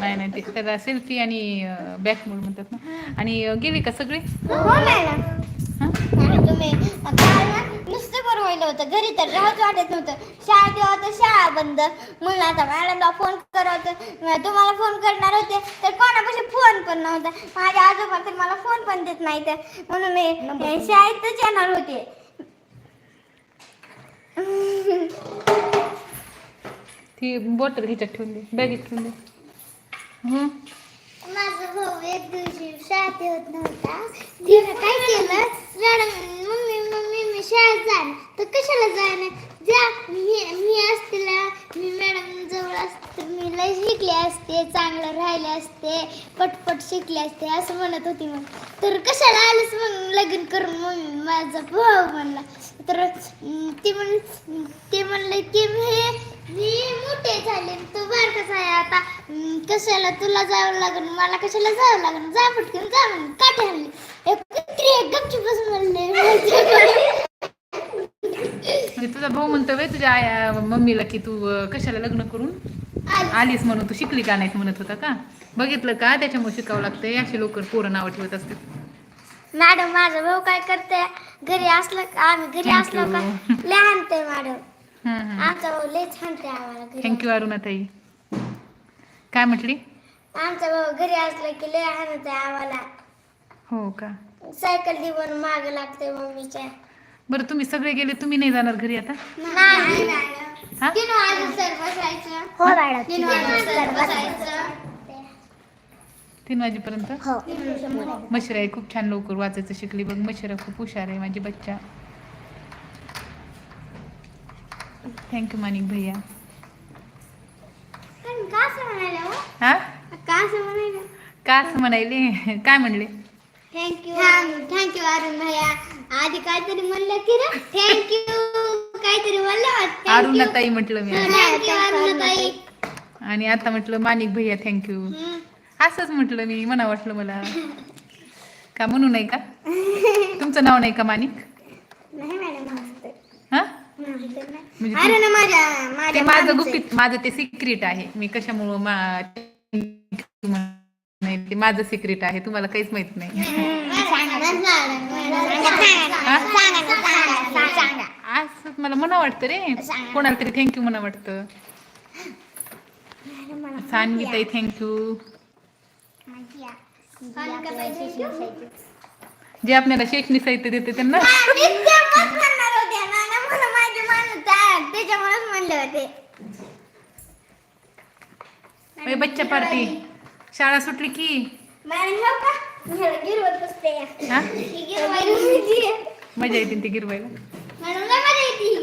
नाही नाही ते त्याला सेल्फी आणि बॅक मोड म्हणतात ना. आणि गेली का सगळी? हो हां? नुसतं बनवायला होतं. घरी तर राहूच वाटत नव्हतं. शाळा तेव्हा तर शाळा बंद. म्हणून आता मॅडमला फोन करत तुम्हाला फोन करणार होते तर कोणापाशी फोन पण नव्हता. माझ्या आजोबा तर मला फोन पण देत नाही तर म्हणून मी शाळेतच येणार होते. ती बॉटल ह्याच्यात ठेवून दे बॅगेत ठेवून दे. माझा भाऊ एक दिवशी शाळेत येत नव्हता. तिने काय केलं? मॅडम मम्मी मम्मी मी शाळेत जाणार. तर कशाला जाणार? जा मी मी असते मी मॅडम जवळ असते मी लय शिकले असते चांगलं राहिले असते पटपट शिकले असते असं म्हणत होती मग. तर कशाला आलंच मग? लग्न करून मम्मी. माझा भाऊ म्हणला. तर ते ती म्हण ते म्हणलं की मी मी मोठे झाले तू बारकाच आहे आता. कशाला तुला जावं लागेल? मला कशाला जावं लागेल? जा पटकन जा म्हणून. काठी आणली एक गपचूप बसून म्हणले. म्हणजे तुझा भाऊ म्हणतो वे तुझ्या आया मम्मीला की तू कशाला लग्न करून आलीस. म्हणून. तू शिकली का नाही म्हणत होता का? बघितलं का? त्याच्यामुळे शिकावं लागतंय. असे लोक पोरं नावं ठेवत असतात. मॅडम माझा भाऊ काय करते घरी असलं का? आम्ही घरी असलो का. लय आणते मॅडम. आमचा भाऊ लय छानते आम्हाला थँक्यू अरुणाताई. काय म्हटली? आमचा भाऊ घरी असला की लय आणते आम्हाला. हो का? सायकल देऊन माग लागते मम्मीच्या. बरं तुम्ही सगळे गेले तुम्ही नाही जाणार घरी आता? नाही. हा? बसायचं. हो बसायचं. तीन वाजेपर्यंत? हो. मशरा आहे खूप छान लवकर वाचायचं शिकली बघ. मशरा खूप हुशार आहे माझी बच्चा. थँक्यू मानिक भैया पण का असं म्हणाले हो. हा? का असं म्हणायले काय म्हणले? थँक्यू थँक्यू अरुण भैया आधी काहीतरी म्हणलं की ना थँक्यू काहीतरी म्हणलं अरुणाताई म्हटलं मी. थँक्यू अरुणाताई. आणि आता म्हटलं मानिक भैया थँक्यू असंच म्हटलं मी मना वाटलं मला. का म्हणू नाही का? तुमचं नाव नाही का मानिक हा. म्हणजे अरे तू- ना माझ्या ते माझ्या माझं मामीचं- गुपित माझं ते सिक्रेट आहे. मी कशामुळं मा- नाही ते माझं सिक्रेट आहे. तुम्हाला काहीच माहीत नाही. असं मला म्हणा वाटतं रे. कोणाला तरी थँक्यू म्हणा वाटतं. ताई थँक्यू जे आपल्याला शैक्षणिक साहित्य देते त्यांना. त्याच्यामुळेच म्हणले होते. बच्चा पार्टी. शाळा सुटली की? हो गिरवत बसते. हा? ही. मजा येते ती गिरवायला. ही.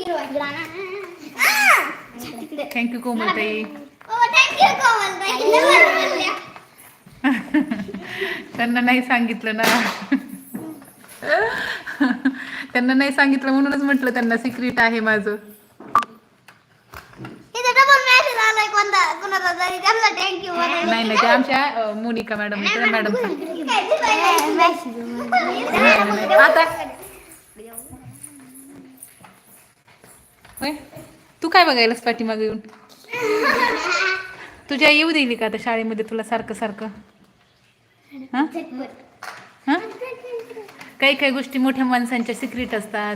थँक्यू कोमलताई बोलल्या. त्यांना नाही सांगितलं ना. त्यांना नाही सांगितलं म्हणूनच म्हटलं त्यांना सिक्रेट आहे माझं. नाही नाही ते आमच्या मोनिका मॅडम मॅडम. आता. तू काय बघायलास पाठीमागे येऊन? तुझ्या येऊ देईल का आता शाळेमध्ये तुला सारखं सारखं? हा? हा काही काही गोष्टी मोठ्या माणसांच्या सिक्रेट असतात.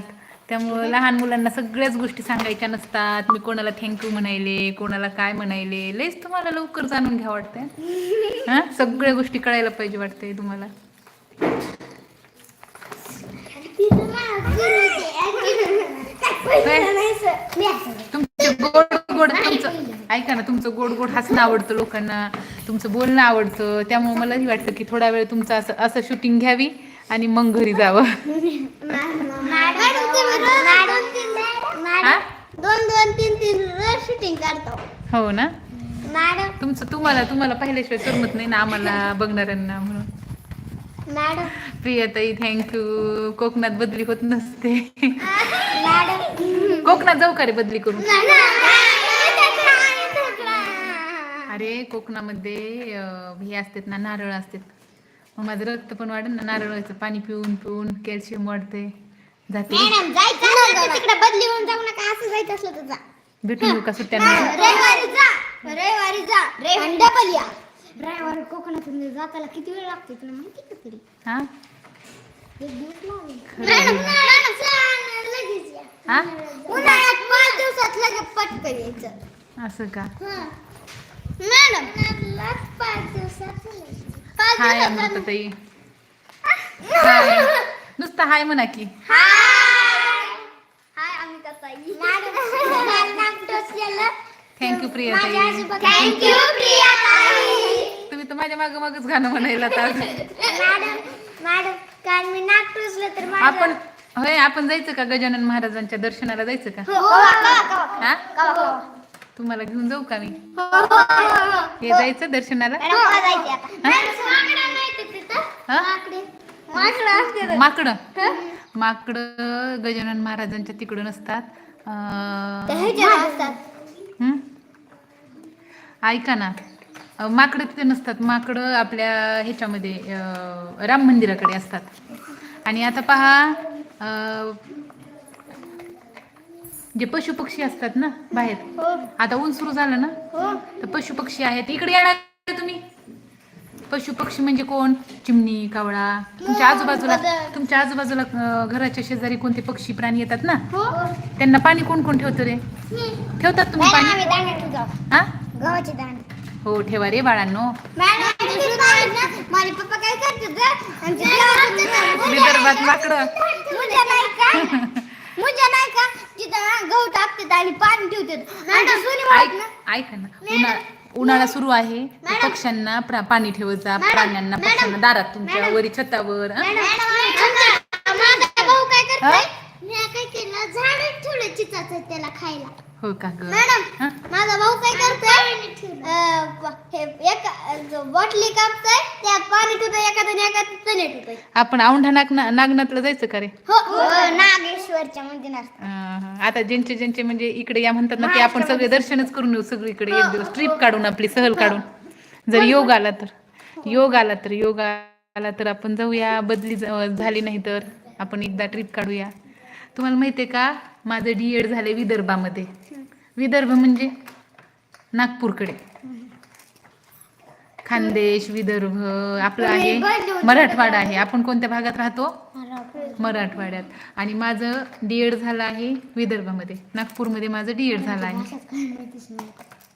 त्यामुळं लहान मुलांना सगळ्याच गोष्टी सांगायच्या नसतात. मी कोणाला थँक्यू म्हणायले कोणाला काय म्हणायले लयच तुम्हाला लवकर जाणून घ्या वाटतंय. हा? सगळ्या गोष्टी कळायला पाहिजे वाटतंय तुम्हाला. तुमचं गोड गोड तुमचं ऐका ना तुमचं गोड गोड हसणं आवडतं लोकांना. तुमचं बोलणं आवडतं. त्यामुळे मलाही वाटतं की थोडा वेळ तुमचं असं असं शूटिंग घ्यावी. आणि मग घरी जावं? दोन दोन तीन तीन शूटिंग करतो. हो ना? मॅडम तुमचं तुम्हाला तुम्हाला पाहिल्याशिवाय करमत नाही ना आम्हाला बघणाऱ्यांना म्हणून. मॅडम प्रियाताई थँक्यू कोकणात बदली होत नसते. कोकणात जाऊ का रे बदली करून? अरे कोकणामध्ये हे असतात ना नारळ असतात. मग माझं रक्त पण वाढेल ना नारळाचं पाणी पिऊन पिऊन कॅल्शियम वाढते. जाते. मॅडम जायचं असलं तर तिकडे बदली होऊन जाऊ नका असं जायचं असलं तर जा. भेटून का सुट्ट्यांमध्ये रविवारी जा रविवारी जा. रे डबल या. ड्रायव्हर कोकणातून जाताना किती वेळ लागतो तुला माहिती का तरी? हा? एक दिवस लागेल. खरं लगेच या. हा? उन्हाळ्यात पाच दिवसात लगेच पटकन यायचं. असं का? मॅडम पाच दिवसात पाच हाय दिवसात अमृताताई हाय. नुसतं हाय म्हणा की. अमिता ताई थँक्यू प्रिया ताई. थँक्यू प्रिया ताई. तुम्ही तर माझ्या माग मागच गाणं म्हणायला आता. मॅडम मॅडम काल मी नाक टोचलं तर माझं आपण होय आपण जायचं का गजानन महाराजांच्या दर्शनाला जायचं का? हो, कवा. हा. कवा, कवा. तुम्हाला घेऊन जाऊ का मी? हो, हो, हो, हो. जायचं दर्शनाला? माकडं? माकडे. गजानन महाराजांच्या तिकडं नसतात. अं, ते ह्याच्यात असतात. ऐका ना. माकडं तिथे नसतात. माकडं आपल्या ह्याच्यामध्ये राम मंदिराकडे असतात. आणि आता पहा अं, जे पशु पक्षी असतात ना बाहेर हो, आता ऊन सुरू झालं ना हो. तर पशु पक्षी आहेत. इकडे येणार तुम्ही. पशु पक्षी म्हणजे कोण? चिमणी कावळा. तुमच्या आजूबाजूला बदक. तुमच्या आजूबाजूला घराच्या शेजारी कोणते पक्षी प्राणी येतात ना? हो. त्यांना पाणी कोण कोण ठेवतं रे? ठेवतात तुम्ही पाणी. हा. हो ठेवा रे बाळांनो. विदर्भात माकडं मुज्जा नाही का? तिथं गहू टाकतात आणि पाणी ठेवतात. आणि ते सोनी म्हणत ना, ऐक ऐका ना उन्हा उन्हाळा सुरू आहे. पक्ष्यांना प्रा- पाणी ठेवत जा प्राण्यांना पक्ष्यांना दारात तुमच्या. वरी छतावर हं? आमचा- माझा भाऊ काय करतोय? मी काय केलं? झाड ठेवलं चिचाचं त्याला खायला. हो का ग? मॅडम हं? माझा भाऊ काय करतोय? हे बॉटली कापतोय त्यात पाणी ठेवतोय एखाद्याने एखादं चणे ठेवतोय. आपण औंढा नाग नागनाथला जायचं का रे? हो. नागेश्वरच्या मंदिरात. आता ज्यांचे ज्यांचे म्हणजे इकडे या म्हणतात ना ते आपण सगळे दर्शनच करून येऊ सगळीकडे. एक दिवस ट्रिप काढून आपली सहल काढून. जर योग आला तर. योग आला तर योग आला तर आपण जाऊया. बदली झाली नाही तर आपण एकदा ट्रिप काढूया. तुम्हाला माहिती आहे का? माझं डी एड झालं विदर्भामध्ये. विदर्भ म्हणजे नागपूरकडे. खानदेश विदर्भ आपलं आहे मराठवाडा आहे. आपण कोणत्या भागात राहतो? मराठवाड्यात. आणि माझं डी एड झालं आहे विदर्भामध्ये. नागपूरमध्ये माझं डी एड झालं आहे.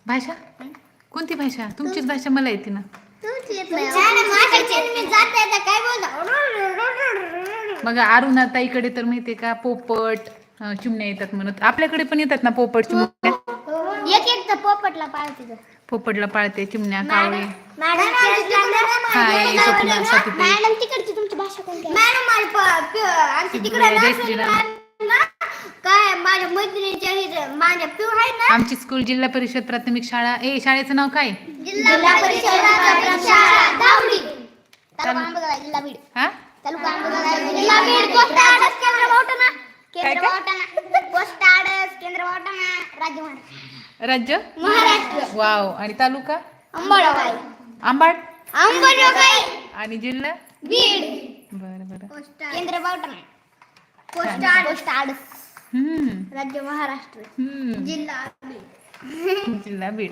भाषा कोणती भाषा? तुमचीच भाषा मला येते ना. मग अरुणाताईकडे तर माहितीये का पोपट चिमण्या येतात म्हणत. आपल्याकडे पण येतात ना पोपट चिमण्या? एक एक तर पोपटला पाळते पोपटला पाळते चिमण्या कावळे. मॅडम हाय, स्वप्ना, स्वातीताई. मॅडम तिकडची तुमची भाषा कोणती मॅडम माझी प- प- आमची तिकडे. ना, काय माझ्या मैत्रिणीच्या माझ्या पिऊ आहे ना. आमची स्कूल जिल्हा परिषद प्राथमिक शाळा. ए शाळेचं नाव काय? जिल्हा परिषद शाळा दावडी. तालुका आंबेगाव जिल्हा बीड. हा? तालुका आंबेगाव जिल्हा बीड. राज्य महाराष्ट्र. राज्य? महाराष्ट्र. वाव. आणि तालुका? अंबळगाई आंबाड? अंबळगाई आणि जिल्हा? बीड. बरं बरं. केंद्र पोस्ट पोस्ट आडस राज्य महाराष्ट्र. जिल्हा बीड. जिल्हा बीड.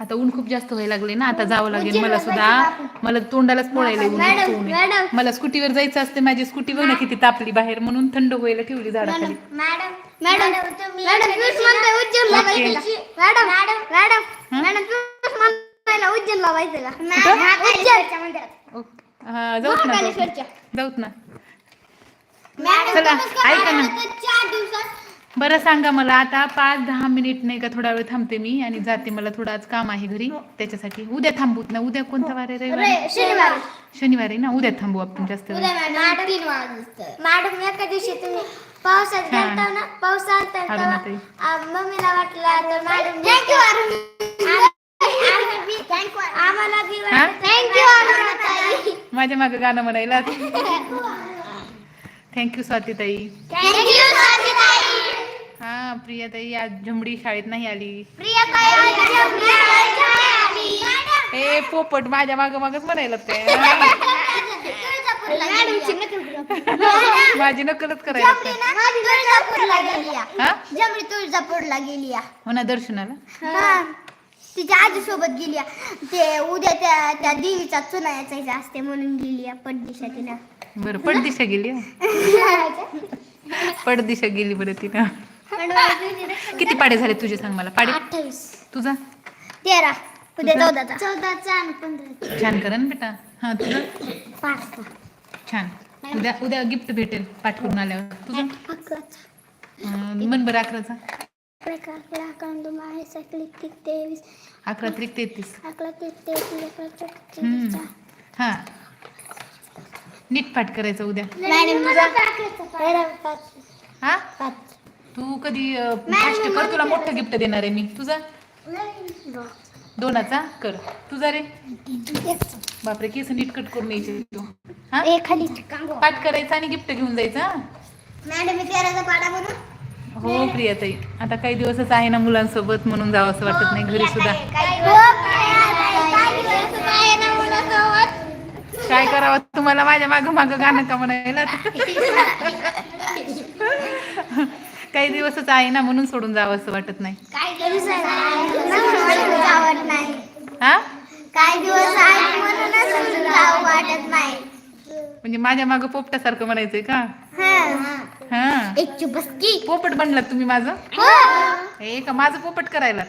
आता ऊन खूप जास्त व्हायला लागले ना आता जावं लागेल मला सुद्धा मला तोंडालाच पोळायला ऊन मॅडम, इतकं ऊन आहे. मॅडम. मला स्कूटीवर जायचं असते माझी स्कूटी बघ ना किती तापली बाहेर म्हणून थंड व्हायला ठेवली झाडाखाली मॅडम मॅडम मॅडम म्हणताय मॅडम मॅडम मॅडम? मॅडम? महाकालेश्वरच्या मंदिरात ओके. हा जाऊत ना जाऊत ना. महाकालेश्वरच्या. जाऊत ना मॅडम चला, तुम्हीच ऐका ना. चार दिवसात बरं सांगा मला आता पाच दहा मिनिट नाही का थोडा वेळ थांबते मी आणि जाते मला थोडं आज काम आहे घरी त्याच्यासाठी. उद्या थांबूत ना उद्या कोणता वार आहे रविवार? रे- शनिवारी. शनिवार आहे ना उद्या थांबू आपण जास्त वेळ. मॅडम तीन वाजता. मॅडम एका दिवशी तुम्ही पावसात हा. गेलता ना पावसात तर अरुणा ताई. तेव्हा, आ, मम्मीला वाटलं तर मॅडम थँक्यू आम्हाला बी हा? थँक्यू माझ्या मागे गाणं म्हणायला. थँक्यू स्वातीताई थँक्यू हा प्रियाताई आज झुमडी शाळेत नाही आली. प्रिया काय ए पोपट माझ्या माग मागच म्हणायला काय माझी नकलच करायला तुळजापूरला गेली हा? गेली हो ना दर्शनाला? तिच्या आजीसोबत गेली आहे. ते उद्या त्या त्या देवीचा चुना याचायचा असते म्हणून गेली पडदिशा तिला बरं पडदिशा गेली? हं. पडदिशा गेली बरं तिनं. किती पाडे झाले तुझे सांग मला? पाडे? अठ्ठावीस. तुझा? तेरा. उद्या तुझा? चौदाचा. चौदाचा आणि पंधराचा. छान करा ना बेटा. हा तुझं? पाचचा. छान. उद्या उद्या गिफ्ट भेटेल पाठ करून आल्यावर. तुझं? अकराचा. अं, मन बरं अकराचा. अकरा अकरा कांदो आहे सकली तेवीस. अकरा त्रिक तेहतीस. अकरा तेवीस अकरा हा. नीट पाठ करायचं उद्या. पाच हा? पाच तू कधी फास्ट कर तुला मोठं गिफ्ट देणार आहे मी. तुझा? दोनाचा? कर. तुझा रे? बापरे केस नीट कट करून यायचे तू. हा? पाठ करायचा आणि गिफ्ट घेऊन जायचा हा? हो प्रियाताई. आता काही दिवसच आहे ना मुलांसोबत म्हणून जावं असं वाटत नाही. घरी सुद्धा. काय करावं? तुम्हाला माझ्या मागं मागं गाणं का म्हणायला? काही दिवसच आहे ना म्हणून सोडून जावं असं वाटत नाही. हा? म्हणजे माझ्या मागं पोपटासारखं म्हणायचंय का? हा. हा. पोपट बनलात तुम्ही माझं? हो. हे का माझं पोपट करायला.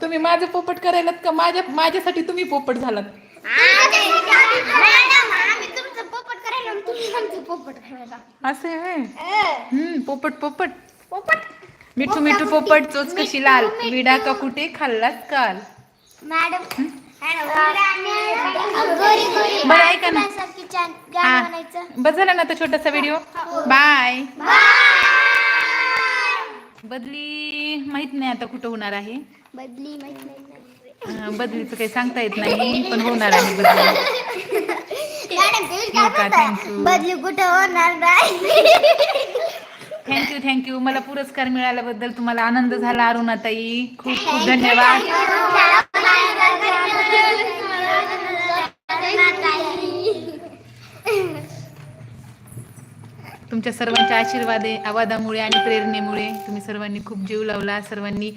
तुम्ही माझं पोपट करायलात का? माझ्या माझ्यासाठी तुम्ही पोपट झालात मॅडम, आम्ही तुमचं पोपट करायला आणि तुम्ही आमचं पोपट. असे आहे? हम्म पोपट पोपट. पोपट. मिठू मिठू पोपट चोच कशी लाल? विडा का कुठे खाल्लात काल? मॅडम बरं, ऐका ना. गाणं हा. म्हणायचं. बस झाला ना आता छोटासा व्हिडिओ? बाय. बदली माहीत नाही आता कुठं होणार आहे. बदली माहीत नाही. अं, बदलीचं काही सांगता येत नाही पण होणार आहे बदली. मॅडम तुम्ही काय का, म्हणताय? thank you. बदली कुठं होणार नाही थँक्यू थँक्यू मला पुरस्कार मिळाल्याबद्दल तुम्हाला आनंद झाला अरुणाताई. खूप खूप धन्यवाद. तुमच्या सर्वांच्या आशीर्वादे आवादामुळे आणि प्रेरणेमुळे तुम्ही सर्वांनी खूप जीव लावला सर्वांनी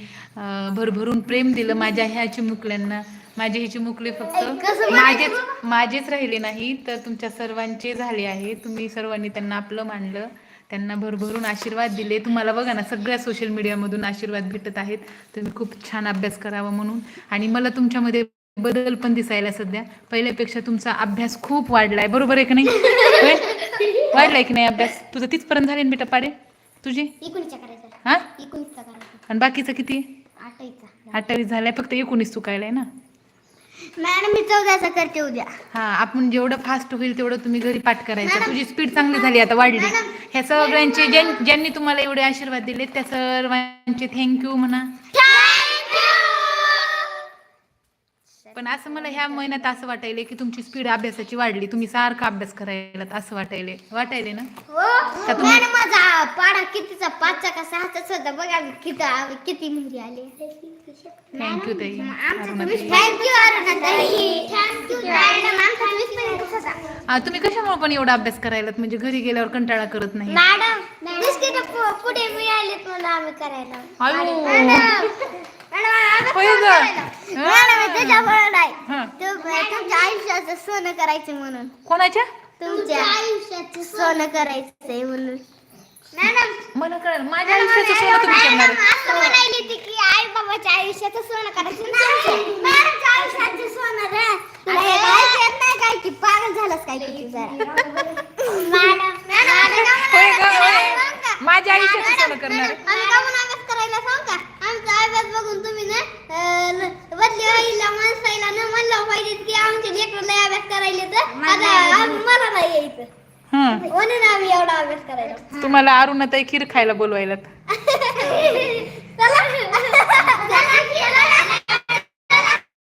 भरभरून प्रेम दिलं माझ्या ह्या चिमुकल्यांना. माझे हे चिमुकले फक्त. माझेच माझेच राहिले नाही तर तुमच्या सर्वांचे झाले आहे. तुम्ही सर्वांनी त्यांना आपलं मानलं. त्यांना भरभरून आशीर्वाद दिले. तुम्हाला बघा ना सगळ्या सोशल मीडियामधून आशीर्वाद भेटत आहेत. तुम्ही खूप छान अभ्यास करावा म्हणून. आणि मला तुमच्यामध्ये बदल पण दिसायला सध्या. पहिल्यापेक्षा तुमचा अभ्यास खूप वाढलाय. बरोबर आहे का नाही? वाढलाय की नाही अभ्यास? तुझं तीचपर्यंत झाले ना बेटा पाडे? तुझे? हा? आणि बाकीचं किती? अठ्ठावीस झालाय. फक्त एकोणीस चुकायलाय ना? मॅडम मी चौदाचा करते उद्या. हा आपण जेवढं फास्ट होईल तेवढं तुम्ही घरी पाठ करायचं. तुझी स्पीड चांगली झाली आता वाढली. ह्या सगळ्यांचे ज्यां ज्यांनी तुम्हाला एवढे आशीर्वाद दिले त्या सर्वांचे थँक्यू म्हणा. पण असं मला ह्या महिन्यात असं वाटायले की तुमची स्पीड अभ्यासाची वाढली. तुम्ही सारखा अभ्यास करायला असं वाटायले वाटायले ना? का तुम्ही- मॅडम माझा पाडा कितीचा? पाचचा का सहाचाच होता बघा किती किती मुली आले. थँक्यू ताई. अरुणाताई. थँक्यू अरुणाताई थँक्यू मॅडम आमचा वीस मिनिट होता आ, तुम्ही कशामुळे पण एवढा अभ्यास करायला म्हणजे घरी गेल्यावर कंटाळा करत नाही. मॅडम बिस्किट पुढे मिळालेत मला आम्ही करायला. Madam madam? मॅडम तुमच्या आयुष्याचं सोनं करायचं म्हणून. कोणाच्या? तुमच्या आयुष्याचं सोनं करायचंय म्हणून. मॅडम. मला कळलं. माझ्या आयुष्याचं सोनं तुम्ही करणार मॅडम असं म्हणायली ती की आई बाबाच्या आयुष्याचं सोनं करायचं मॅडमच्या आयुष्याचं सोनं रे. तुला काय येत नाही काय की पागल झालंस काय की तू जरा. मॅडम होय. माझ्या आयुष्याचं सोनं करणार. आम्ही का म्हणून अभ्यास करायला सांग का? आमचा अभ्यास बघून तुम्ही ना अं, बदली आईला माणसाईला न म्हणलं पाहिजे की आमचे लेकरं लय अभ्यास करायले तर आता आम- मला नाही यायचं. हं. म्हणून आम्ही एवढा अभ्यास करायला तुम्हाला अरुणाताई खीर खायला चला.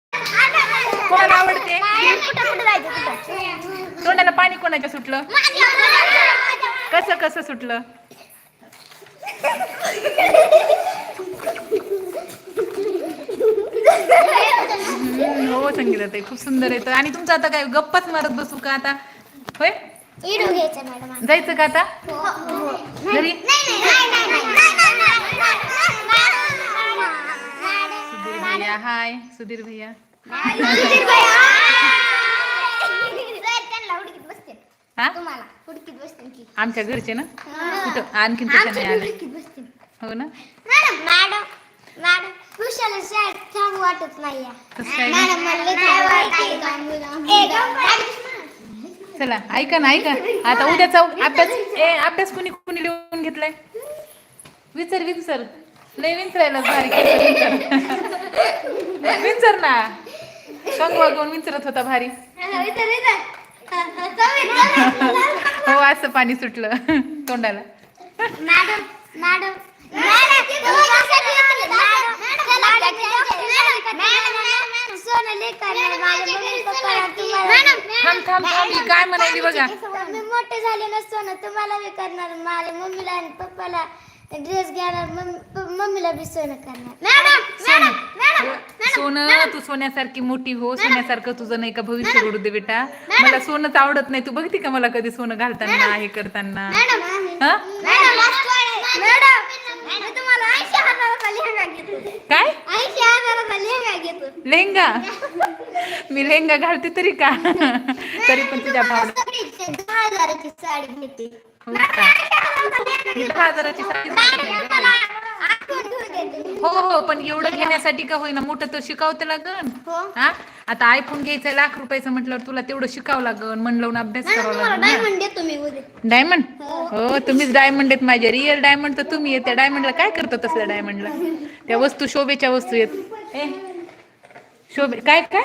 की, कोणाला आवडते? कुठं कुठं जायचं कुठं तोंडाला पाणी कोणाच्या सुटलं? कसं कसं सुटलं? हम्म, हो संगीताताई खूप सुंदर येतं आणि तुमचं आता काय गप्पाच मारत बसू का आता होय जायचं का आता घरी सुधीर भैया हाय सुधीर भैया हा? तुम्हाला हुडकीत बसते की आमच्या घरचे ना? कुठं आणखीन नाही हुडकीत हो ना? मॅडम मॅडम मॅडम खुशाला शाळेत छान वाटत नाही. कसं काय मॅडम मला? लय वाटते चला ऐका ना ऐका. आता उद्याचा अभ्यास ए अभ्यास कुणी कुणी लिहून घेतलाय? विचार विचार. लय विचारायला भारी केलं, विचार. विचार ना. कंगवा घेऊन विचारत होता भारी. हो असं पाणी सुटलं तोंडाला. मॅडम मॅडम थांब थांब थांब काय म्हणाली बघा. मी मोठे झाले नसतो ना तुम्हाला बी करणार. माझ्या मम्मीला आणि पप्पाला ड्रेस घेणार मम्मी- मम्मीला बी सोनं करणार. मॅडम मॅडम सोनं तू सोन्यासारखी मोठी हो सोन्यासारखं तुझं नाही का भविष्य घडू दे बेटा. मला सोनंच आवडत नाही. तू बघती का मला कधी सोनं घालताना हे करताना? मॅडम. हा? मॅडम मी तुम्हाला ऐंशी हजाराचा लेहंगा घेतो. काय? ऐंशी हजाराचा लेहंगा घेतो. लेहंगा? मी लेहंगा घालते तरी का? तरी पण तुझ्या दहा हजाराची साडी घेते. हो का? ही दहा हजाराची साडी घेतली का? हो हो पण एवढं घेण्यासाठी का होईना? मोठं तर शिकावं तर लागन. हो. हा? आता आयफोन घ्यायचा लाख रुपयाचं म्हटल्यावर तुला तेवढं शिकावं लागन. मन लावून अभ्यास करावा लागन ना. डायमंड देतो मी उद्या. डायमंड हो. तुम्हीच डायमंड आहेत माझ्या रिअल डायमंड तर तुम्ही आहे त्या डायमंडला काय करतो तसल्या डायमंडला त्या वस्तू शोभेच्या वस्तू आहेत ए. शोभे काय काय?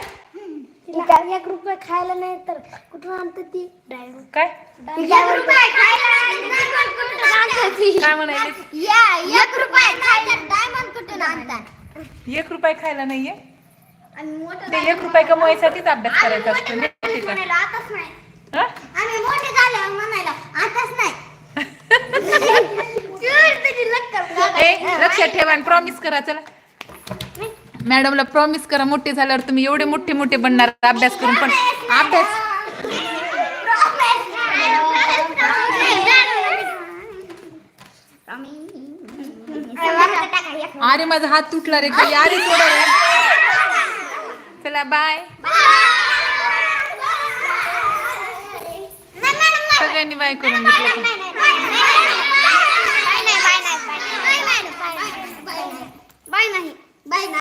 एक रुपये खायला नाही तर कुठून आणत ती? डायमंड काय? एक रुपये खायला काय म्हणायले या एक रुपये खायला डायमंड कुठून आणतात एक रुपये खायला नाहीये? ते एक रुपये कमवायसाठीच अभ्यास करायचा असतो. माहिती का म्हणायला आताच नाही. हा? आम्ही मोठे झाले म्हणायला आताच नाही. चूर तुझी लक्कड ए लक्षात ठेवा प्रॉमिस करा चला. मॅडमला प्रॉमिस करा मोठे झाल्यावर तुम्ही एवढे मोठे मोठे बनणार अभ्यास करून पण. अभ्यास. अरे माझा हात तुटला रे खाली. अरे सोडा रे. चला बाय सगळ्यांनी बाय करून घेतलं. बाय नाही बाय